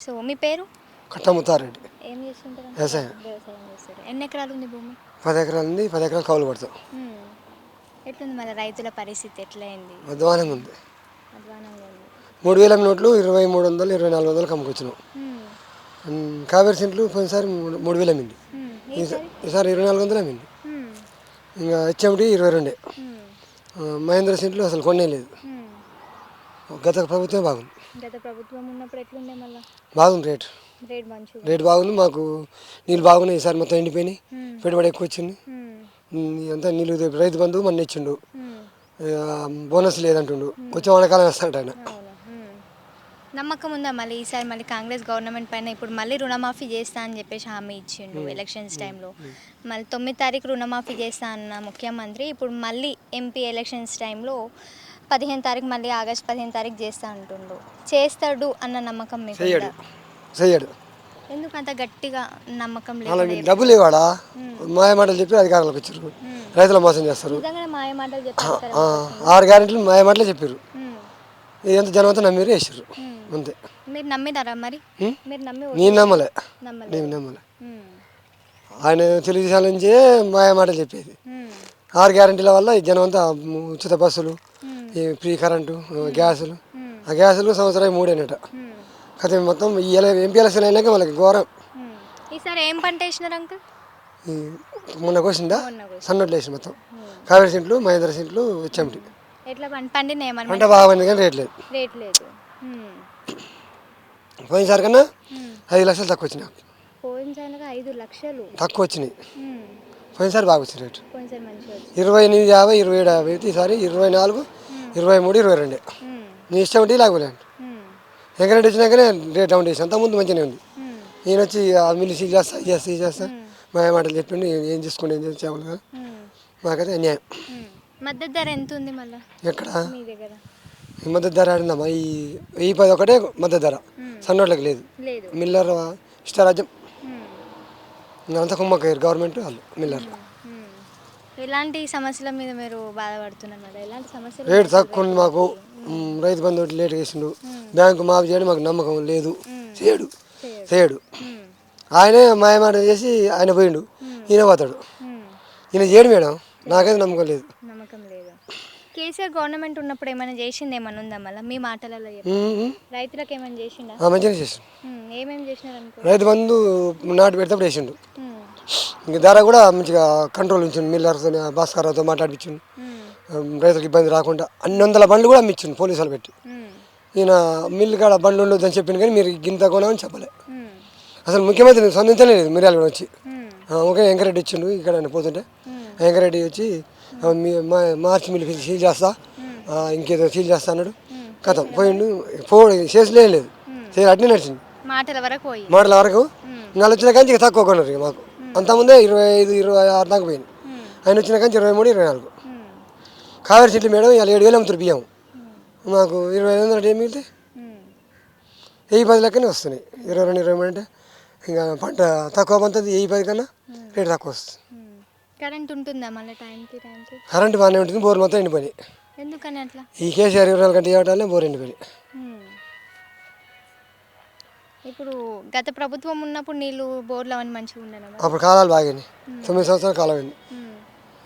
So మీ పేరు? కట్టముత్తారెడ్డి ఏం చేస్తుంటారు? వ్యవసాయం. వ్యవసాయం చేస్తారు. ఎన్ని ఎకరాలు ఉంది భూమి? పది ఎకరాలు ఉంది పది ఎకరాలు కౌలు పడతాం. మ్మ్. ఎట్లుంది మన రైతుల పరిస్థితి ఎట్లయింది? అధ్వానంగా ఉంది. అధ్వానంగా ఉంది. మూడు వేల నోట్లు ఇరవై మూడు వందలు ఇరవై నాలుగు వందలు కమ్ముకొచ్చినాం. మ్మ్. ఉమ్, కావేరి సెంట్లు పోయినసారి మూడు- మూడు వేలు అమ్మింది. మ్మ్. ఈసా- ఈసారి ఇరవై నాలుగు వందలు అమ్మింది. మ్మ్. ఇంకా హెచ్ఎండి ఇరవై రెండే. మ్మ్. ఆ, మహేంద్ర సెంట్లు అసలు కొనే లేదు. మ్మ్. గత ప్రభుత్వం బాగుంది. గత ప్రభుత్వం ఉన్నప్పుడు ఎట్లుండే మళ్ళా? బాగుంది రేట్. రేట్ బాగుంది మాకు నీళ్ళు బాగున్నాయి ఈసారి మొత్తం ఎండిపోయినాయి. పెట్టుబడి ఎక్కువ వచ్చింది. అంతా నీళ్ళు రైతు బంధువు మొన్న ఇచ్చిండు. బోనస్ లేదంటుండు. వచ్చే వానకాలం వేస్తాడట ఆయన. నమ్మకం ఉందా మళ్ళీ ఈసారి మళ్ళీ కాంగ్రెస్ గవర్నమెంట్ పైన ఇప్పుడు మళ్ళీ రుణమాఫీ చేస్తా అని చెప్పేసి హామీ ఇచ్చిండు ఎలక్షన్స్ టైంలో. మళ్ళీ తొమ్మిది తారీఖు రుణమాఫీ చేస్తా అన్న ముఖ్యమంత్రి ఇప్పుడు మళ్ళీ ఎంపీ ఎలక్షన్స్ టైంలో పదిహేను తారీఖు మళ్ళీ ఆగస్ట్ పదిహేను తారీఖు చేస్తా అంటుండు. చేస్తాడు అన్న నమ్మకం మీకు చెయ్యడు. ఉందా? ఎందుకు అంత గట్టిగా నమ్మకం వాళ్ళకి లేదు డబ్బులు ఇవ్వాడా మాయ మాటలు చెప్పి అధికారులకు వచ్చారు. రైతులు మోసం చేస్తారు. నిజంగానే మాయ మాటలు చెప్తారు ఆ, ఆరు గ్యారెంటీలు మాయ మాటలే చెప్పారు. ఇదంతా జనం అంతా నమ్మిరు వేసారు అంతే. మీరు నమ్మినారా మరి? మీరు నమ్మి నేను నమ్మలే. నమ్మలేదు నేను నమ్మలే. మ్మ్. ఆయన తెలుగుదేశాల నుంచే మాయ మాటలు చెప్పేది. ఆరు గ్యారెంటీల వల్ల ఈ జనం అంతా ఉచిత బస్సులు. ఈ ఫ్రీ కరెంటు గ్యాసులు. ఆ గ్యాసులు సంవత్సరం మూడేనట. కథ మొత్తం ఈ ఎంపీ ఎలక్షన్ అయినాక వాళ్ళకి ఘోరం. ఈసారి ఏం పంట వేసినారు అంకుల్ మొన్న కోసిందా. సన్నట్లు వేసి మొత్తం కావేరి సెంట్లు మహేంద్ర సెంట్లు చెమటి ఎట్లా పంట పంట బాగుంది కానీ రేట్ లేదు రేట్ లేదు. పోయినసారి కన్నా. ఐదు లక్షలు తక్కువ వచ్చినాయి పోయినసారిగా ఐదు లక్షలు తక్కువ వచ్చినాయి. పోయినసారి బాగా వచ్చింది రేటు ఇరవై ఎనిమిది యాభై ఇరవై ఏడు యాభై అయితే ఈసారి ఇరవై నాలుగు ఇరవై మూడు ఇరవై రెండు. నీ ఇష్టం ఉంటే లేకపోలేదు మ్మ్. ఎంకరెంట్ వచ్చినాకనే రేట్ డౌన్ చేసి అంతకుముందు మంచిగానే ఉంది. ఈయన వచ్చి సీల్ చేస్తా ఇది చేస్తా ఇది చేస్తా. మా మాటలు చెప్పిండు ఏం- చేసుకోండి ఏం మ్మ్. మాకైతే అన్యాయం. మద్దతు ధర ఎంత ఉంది మళ్ళా? ఎక్కడ? మద్దతు ధర ఆడిందమ్మా ఈ వెయ్యి పది ఒకటే మద్దతు ధర. సన్నోట్లకి లేదు. మిల్లర్ ఇష్టరాజ్యం. అంతా కుమ్మక్కయ్యారు గవర్నమెంట్ వాళ్ళు మిల్లర్ మ్మ్. ఎలాంటి సమస్యల మీద మీరు బాధపడుతున్నారు ఎలాంటి సమస్యలు రేటు తక్కువ ఉంది మాకు. మ్, రైతు బంధు ఒకటి లేట్ వేసిండు బ్యాంకు మాఫీ చేయడం మాకు నమ్మకం లేదు. చేయడు. చేయడు. ఆయనే మాయమాట చేసి ఆయన పోయిండు. ఈయన పోతాడు. ఈయన చేయడు మేడం. నాకైతే నమ్మకం లేదు. నమ్మకం లేదు. కేసీఆర్ గవర్నమెంట్ ఉన్నప్పుడు ఏమైనా చేసింది ఏమైనా ఉందా మళ్ళీ? మీ మాటలలో. మ్, మ్. రైతులకు ఏమైనా చేసిండా? ఆ, మంచిగా చేసిండు. ఏమేమి చేసినారు అనుకో రైతు బంధు నాటు పెడితే వేసిండు మ్మ్. ఇంక ధర కూడా మంచిగా కంట్రోల్ ఉంచిండు. మిల్లర్తో భాస్కర్తో మాట్లాడిపించిండు. మ్మ్. రైతులకు ఇబ్బంది రాకుండా అన్ని వందల బండ్లు కూడా అమ్మించిండు పోలీసు వాళ్ళు పెట్టి. ఈయన మిల్లు కాడ బండ్లు ఉండొద్దని చెప్పిండు కానీ మీరు గింత కొనమని చెప్పలే. మ్మ్. అసలు ముఖ్యమంత్రి స్పందించలేదు మిర్యాల కూడా వచ్చి. ఓకే వెంకరెడ్డి ఇచ్చిండు ఇక్కడ ఆయన పోతుంటే. వెంకరెడ్డి వచ్చి మార్చి మిల్లు సీల్ చేస్తా. ఇంకేదో సీల్ చేస్తా అన్నాడు. కథం. పోయిండు పోడు చేసలే లేదు చేయాలి అట్నే నడిచింది మాటల వరకు మాటల వరకు. నెల వచ్చిన కానీ తక్కువ కొన్నారు మాకు. అంతకుముందే ఇరవై ఐదు ఇరవై ఆరు దాకా పోయింది. ఆయన వచ్చిన కానీ ఇరవై మూడు ఇరవై నాలుగు. కావేరి చెట్లు మేడం ఇలా ఏడు వేలు అమ్ముతారు బియ్యం మాకు ఇరవై ఐదు వందలు అంటే ఏం మిగిలితే. వెయ్యి పది లెక్కనే వస్తున్నాయి ఇరవై రెండు ఇరవై మూడు అంటే ఇంకా పంట తక్కువ పంతుంది వెయ్యి పది కన్నా రేటు తక్కువ వస్తుంది. కరెంట్ ఉంటుందా మళ్ళీ టైంకి టైంకి కరెంట్ బాగానే ఉంటుంది బోర్ మొత్తం ఎండిపోయి ఎందుకని అట్లా ఈ కేసీఆర్ ఇరవై నాలుగు గంటలు ఇవ్వటాలే బోర్ ఎండిపోయి. ఇప్పుడు గత ప్రభుత్వం ఉన్నప్పుడు నీళ్ళు బోర్లు అవన్నీ మంచిగా ఉండేనా మరి? అప్పుడు కాలాలు బాగానే తొమ్మిది సంవత్సరాలు కాలం అయింది.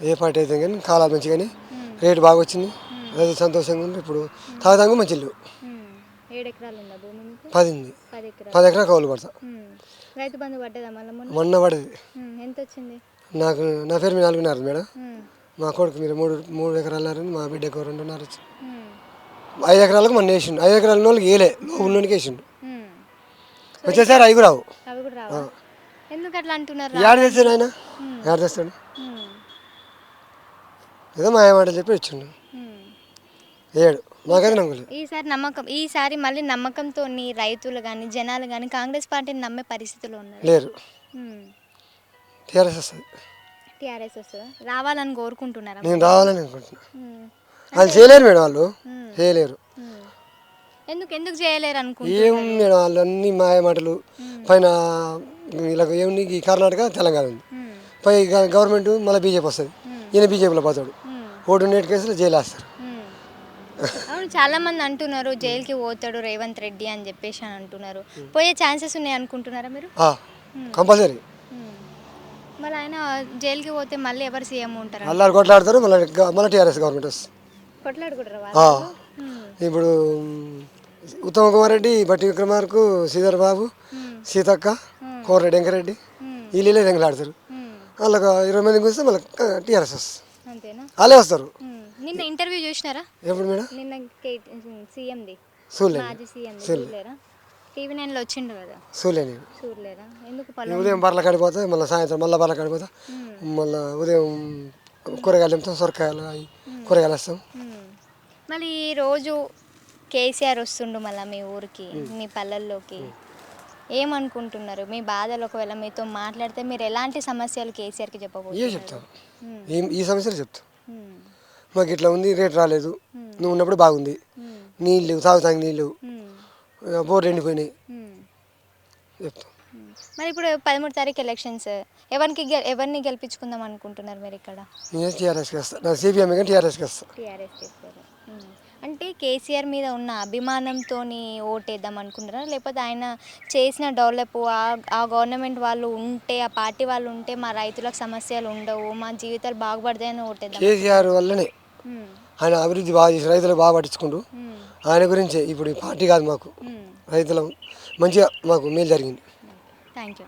ఏ పార్టీ అయితే కానీ కాలాలు మంచిగానే రేటు బాగా వచ్చింది. రైతు సంతోషంగా ఉంది ఇప్పుడు తాగుతాంగా మంచి లేవు మ్మ్. ఏడు ఎకరాలు ఉందా భూమి మీకు? పది ఉంది పది ఎకరాలు. పది ఎకరా కౌలు పడతా. మ్మ్. రైతు బంధు పడ్డదా మళ్ళీ మొన్న? మొన్న పడది మ్మ్. ఎంత వచ్చింది? నాకు నా పేరు మీద నాలుగున్నర మేడం. మా కొడుకు మీరు మూడు మూడు ఎకరాలు మా బిడ్డకు రెండున్నర. ఐదు ఎకరాలకు మన వేసిండు. ఐదు ఎకరాల వాళ్ళకి వేయలే. లోపలకి వేసిండు. మ్మ్. వచ్చేసారి అవి రావు. అవి కూడా రావా? ఎందుకు అట్లా అంటున్నారు యాడ తెస్తాడు ఆయన? యాడ తెస్తాడు? మ్మ్. ఏదో మా మాటలు చెప్పి వచ్చిండు. ఏడు. మాకైతే ఈసారి నమ్మకం ఈసారి మళ్ళీ నమ్మకంతో రైతులు కానీ జనాలు కానీ కాంగ్రెస్ పార్టీని నమ్మే పరిస్థితిలో ఉన్నారు. లేరు. టీఆర్ఎస్ వస్తుంది. టీఆర్ఎస్ వస్తుందా? రావాలని కోరుకుంటున్నారా? నేను రావాలని అనుకుంటున్నా మ్మ్. వాళ్ళు చేయలేరు మేడం వాళ్ళు. చేయలేరు. ఎందుకు ఎందుకు చేయలేరు అనుకుంటు ఏం మేడం వాళ్ళు అన్ని మాయ మాటలు. పైన వీళ్ళకి ఏముంది? ఈ కర్ణాటక తెలంగాణ ఉంది. పై గవర్నమెంట్ మళ్ళీ బీజేపీ వస్తుంది. ఈయన బీజేపీలో పోతాడు. ఓటు నేటి కేసులో జైలు వేస్తారు. అవును చాలా మంది అంటున్నారు జైలుకి పోతాడు రేవంత్ రెడ్డి అని చెప్పేసి అని అంటున్నారు. పోయే ఛాన్సెస్ ఉన్నాయి అనుకుంటున్నారా మీరు? కంపల్సరీ. మళ్ళీ ఆయన జైలుకి పోతే మళ్ళీ ఎవరు సీఎం ఉంటారు? అల్లారు కొట్లాడతారు మళ్ళీ మళ్ళీ టీఆర్ఎస్ గవర్నమెంట్ వస్తుంది. కొట్లాడుకుంటారా. ఇప్పుడు ఉత్తమ్ కుమార్ రెడ్డి బట్టి విక్రమార్కు శ్రీధర్ బాబు సీతక్క కోమరెడ్డి వెంకరెడ్డి. వీళ్ళే వెంగలాడతారు మ్మ్. వాళ్ళకి ఇరవై మంది కూర్చొని మళ్ళీ టీఆర్ఎస్ వస్తుంది. వాళ్ళే వస్తారు. నిన్న ఇంటర్వ్యూ చూసినారా? ఎప్పుడు మేడం? నిన్న సీఎంది. చూడలేను మాజీ సీఎం చూడలేరా? టీవీ నైన్లో వచ్చిండు కదా? నేను. చూడలేరా? ఎందుకు ఉదయం బర్ల కాడిపోతా మళ్ళీ సాయంత్రం మళ్ళీ బర్ల కాడిపోతా మళ్ళీ ఉదయం కూరగాయలు తెంపుతాం సొరకాయలు అవి కూరగాయలు వస్తాం. మళ్ళీ ఈ రోజు కేసీఆర్ వస్తుండు మళ్ళీ మీ ఊరికి మీ పల్లెల్లోకి. ఏమనుకుంటున్నారు? మీ బాధలు ఒకవేళ మీతో మాట్లాడితే మీరు ఎలాంటి సమస్యలు కేసీఆర్కి చెప్పబోతున్నారు? చెప్తాం మ్మ్. ఈ సమస్యలు చెప్తాం. మాకు ఇట్లా ఉంది రేట్ రాలేదు. నువ్వు ఉన్నప్పుడు బాగుంది. నీళ్ళు లేవు తాగుతానికి నీళ్ళు. బోర్డు ఎండిపోయినాయి. చెప్తాం. మరి ఇప్పుడు పదమూడు తారీఖు ఎలక్షన్స్ ఎవరికి గె- ఎవరిని గెలిపించుకుందాం అనుకుంటున్నారు మీరు ఇక్కడ? నేను టీఆర్ఎస్కి వస్తా. నా సిపిఎం కానీ టీఆర్ఎస్కి వస్తా. టీఆర్ఎస్ చేస్తారు. మ్మ్. అంటే కేసీఆర్ మీద ఉన్న అభిమానంతో ఓటేద్దాం అనుకుంటున్నారా? లేకపోతే ఆయన చేసిన డెవలప్ ఆ గవర్నమెంట్ వాళ్ళు ఉంటే ఆ పార్టీ వాళ్ళు ఉంటే మా రైతులకు సమస్యలు ఉండవు మా జీవితాలు బాగుపడతాయని ఓటేద్దాం కేసీఆర్ వల్లనే. ఆయన అభివృద్ధి బాగా చేసి రైతులు బాగా పట్టించుకుంటూ. ఆయన గురించే. ఇప్పుడు ఈ పార్టీ కాదు మాకు. మ్మ్. రైతులు. మంచిగా మాకు మేలు జరిగింది. Thank you